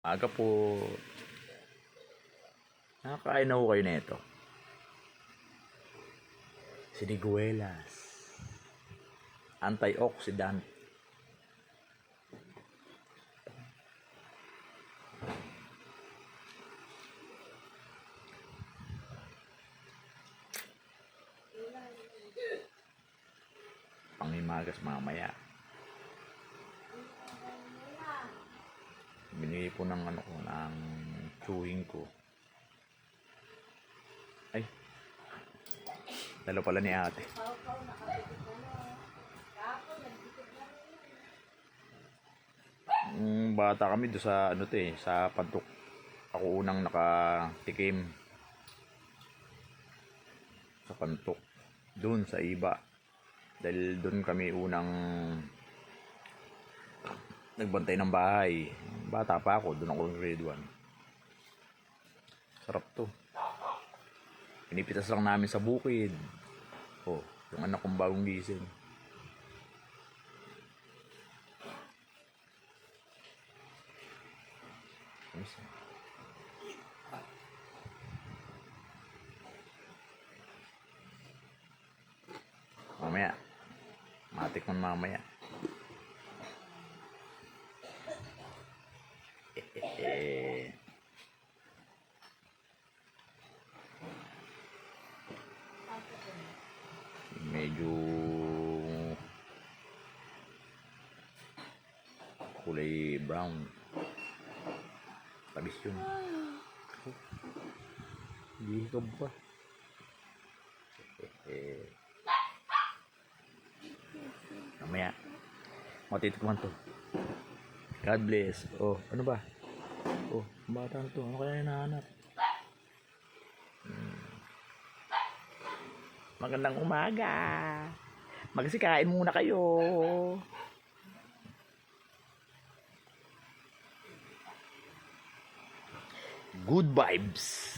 Aga po. Nakakain na ho kayo nito. Siniguelas. Antioxidant. Pangimagas mamaya. Binigay po ng ano ko, ng chewing ko. Ay. Dalo pala ni ate. Nung bata kami do sa ano to eh, sa pantok. Ako unang nakatikim sa pantok. Doon sa iba. Dahil doon kami unang nagbantay ng bahay. Bata pa ako, doon ako ng grade 1. Sarap to. Pinipitas lang namin sa bukid. Oh, yung anak kong bagong gising. Mamaya. Matik man mamaya. Eh, medyo kulay brown. Tabis yun. Hindi ka ba mamaya. Matitikman to. God bless. Oh ano ba? Oh bata na to. Ano kaya hinahanap Magandang umaga. Magsikain muna kayo. Good vibes.